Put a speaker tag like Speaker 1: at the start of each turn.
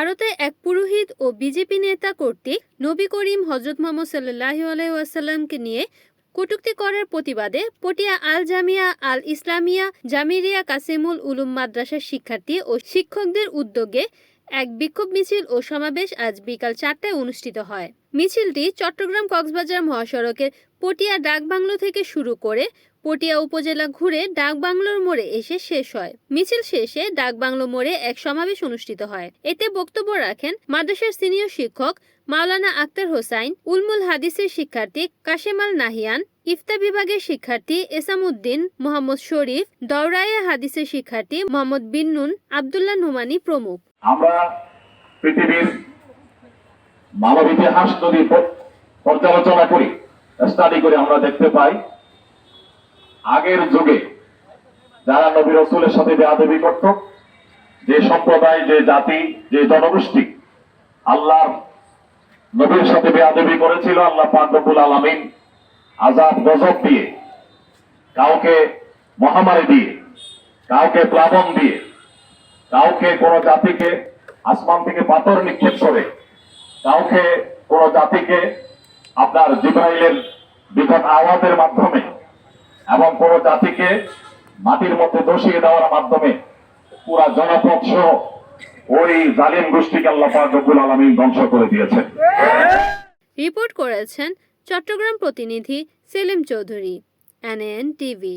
Speaker 1: ভারতে এক পুরোহিত ও বিজেপি নেতা কর্তৃক নবী করিম হজরত মোহাম্মদ সাল্লাহ আলাইসাল্লামকে নিয়ে কটূক্তি করার প্রতিবাদে পটিয়া আল জামিয়া, আল ইসলামিয়া, জামিরিয়া কাসিমুল উলুম মাদ্রাসার শিক্ষার্থী ও শিক্ষকদের উদ্যোগে এক বিক্ষোভ মিছিল ও সমাবেশ আজ বিকাল চারটায় অনুষ্ঠিত হয়। মিছিলটি চট্টগ্রাম কক্সবাজার মহাসড়কের পটিয়া ডাকবাংলো থেকে শুরু করে পটিয়া উপজেলা ঘুরে ডাকবাংলোর মোড়ে এসে শেষ হয়। মিছিল শেষে ডাকবাংলো মোড়ে এক সমাবেশ অনুষ্ঠিত হয়। এতে বক্তব্য রাখেন মাদ্রাসার সিনিয়র শিক্ষক মাওলানা আক্তার হোসাইন, উলমুল হাদিসের শিক্ষার্থী কাশেমাল নাহিয়ান, ইফতা বিভাগের শিক্ষার্থী এসামউদ্দিন মোহাম্মদ শরীফ দৌরায়া হাদিসের শিক্ষার্থী মোহাম্মদ বিন্নুন, আবদুল্লাহ নুমানি প্রমুখ।
Speaker 2: আমরা পৃথিবীর মানব ইতিহাস যদি পর্যালোচনা করি স্টাডি করে আমরা দেখতে পাই আগের যুগে যারা নবী রসুলের সাথে বেয়াদবি করত, যে সম্প্রদায়, যে জাতি, যে জনগোষ্ঠী আল্লাহ নবীর সাথে বেয়াদবি করেছিল, আল্লাহ পাক রব্বুল আলামিন আজাব গজব দিয়ে, কাউকে মহামারী দিয়ে, কাউকে প্লাবন দিয়ে, কাউকে কোন জাতিকে আসমান থেকে পাথর নিক্ষেপ করে, কাউকে কোন জাতিকে আপনার জিব্রাইলের বিকট আওয়াজের মাধ্যমে এবং কোন জাতিকে মাটির মধ্যে দোষিয়ে দেওয়ার মাধ্যমে পুরা জনপদ সহ ওই জালিম গোষ্ঠীকে আল্লাহ রব্বুল আলামিন ধ্বংস করে দিয়েছেন।
Speaker 1: রিপোর্ট করেছেন চট্টগ্রাম প্রতিনিধি সেলিম চৌধুরী, এনএন টিভি।